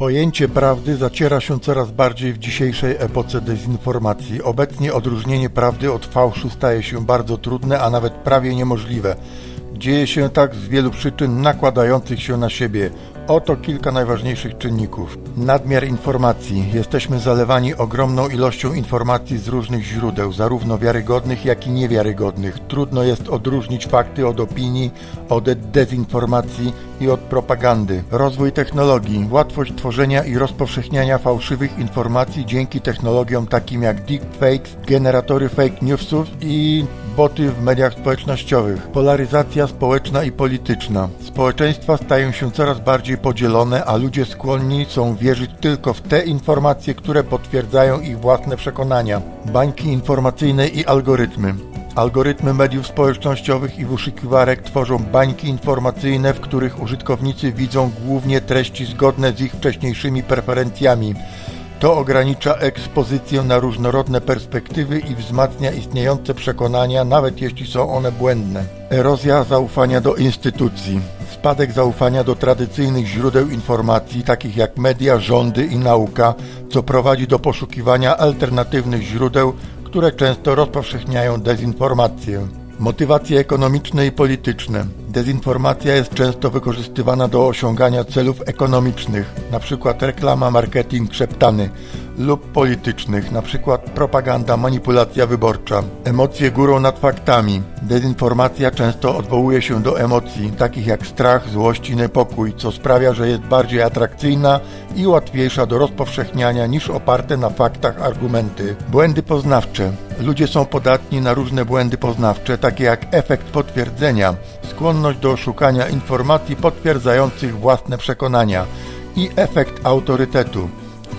Pojęcie prawdy zaciera się coraz bardziej w dzisiejszej epoce dezinformacji. Obecnie odróżnienie prawdy od fałszu staje się bardzo trudne, a nawet prawie niemożliwe. Dzieje się tak z wielu przyczyn nakładających się na siebie. Oto kilka najważniejszych czynników. Nadmiar informacji. Jesteśmy zalewani ogromną ilością informacji z różnych źródeł, zarówno wiarygodnych, jak i niewiarygodnych. Trudno jest odróżnić fakty od opinii, od dezinformacji i od propagandy. Rozwój technologii. Łatwość tworzenia i rozpowszechniania fałszywych informacji dzięki technologiom takim jak deepfakes, generatory fake newsów i boty w mediach społecznościowych. Polaryzacja społeczna i polityczna. Społeczeństwa stają się coraz bardziej podzielone, a ludzie skłonni są wierzyć tylko w te informacje, które potwierdzają ich własne przekonania. Bańki informacyjne i algorytmy. Algorytmy mediów społecznościowych i wyszukiwarek tworzą bańki informacyjne, w których użytkownicy widzą głównie treści zgodne z ich wcześniejszymi preferencjami. To ogranicza ekspozycję na różnorodne perspektywy i wzmacnia istniejące przekonania, nawet jeśli są one błędne. Erozja zaufania do instytucji. Spadek zaufania do tradycyjnych źródeł informacji, takich jak media, rządy i nauka, co prowadzi do poszukiwania alternatywnych źródeł, które często rozpowszechniają dezinformację. Motywacje ekonomiczne i polityczne. Dezinformacja jest często wykorzystywana do osiągania celów ekonomicznych, np. reklama, marketing szeptany, lub politycznych, np. propaganda, manipulacja wyborcza. Emocje górą nad faktami. Dezinformacja często odwołuje się do emocji, takich jak strach, złość i niepokój, co sprawia, że jest bardziej atrakcyjna i łatwiejsza do rozpowszechniania niż oparte na faktach argumenty. Błędy poznawcze. Ludzie są podatni na różne błędy poznawcze, takie jak efekt potwierdzenia, skłonność do szukania informacji potwierdzających własne przekonania i efekt autorytetu,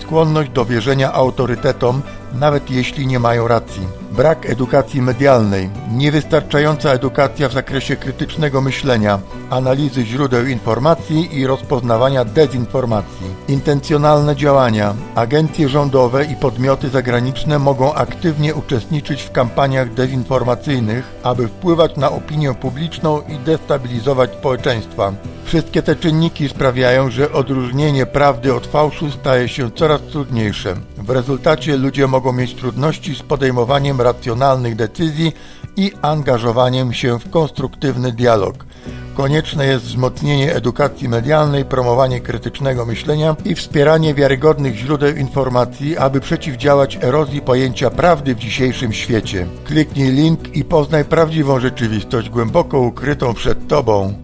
skłonność do wierzenia autorytetom, nawet jeśli nie mają racji. Brak edukacji medialnej, niewystarczająca edukacja w zakresie krytycznego myślenia, analizy źródeł informacji i rozpoznawania dezinformacji. Intencjonalne działania. Agencje rządowe i podmioty zagraniczne mogą aktywnie uczestniczyć w kampaniach dezinformacyjnych, aby wpływać na opinię publiczną i destabilizować społeczeństwa. Wszystkie te czynniki sprawiają, że odróżnienie prawdy od fałszu staje się coraz trudniejsze. W rezultacie ludzie mogą mieć trudności z podejmowaniem racjonalnych decyzji i angażowaniem się w konstruktywny dialog. Konieczne jest wzmocnienie edukacji medialnej, promowanie krytycznego myślenia i wspieranie wiarygodnych źródeł informacji, aby przeciwdziałać erozji pojęcia prawdy w dzisiejszym świecie. Kliknij link i poznaj prawdziwą rzeczywistość głęboko ukrytą przed Tobą.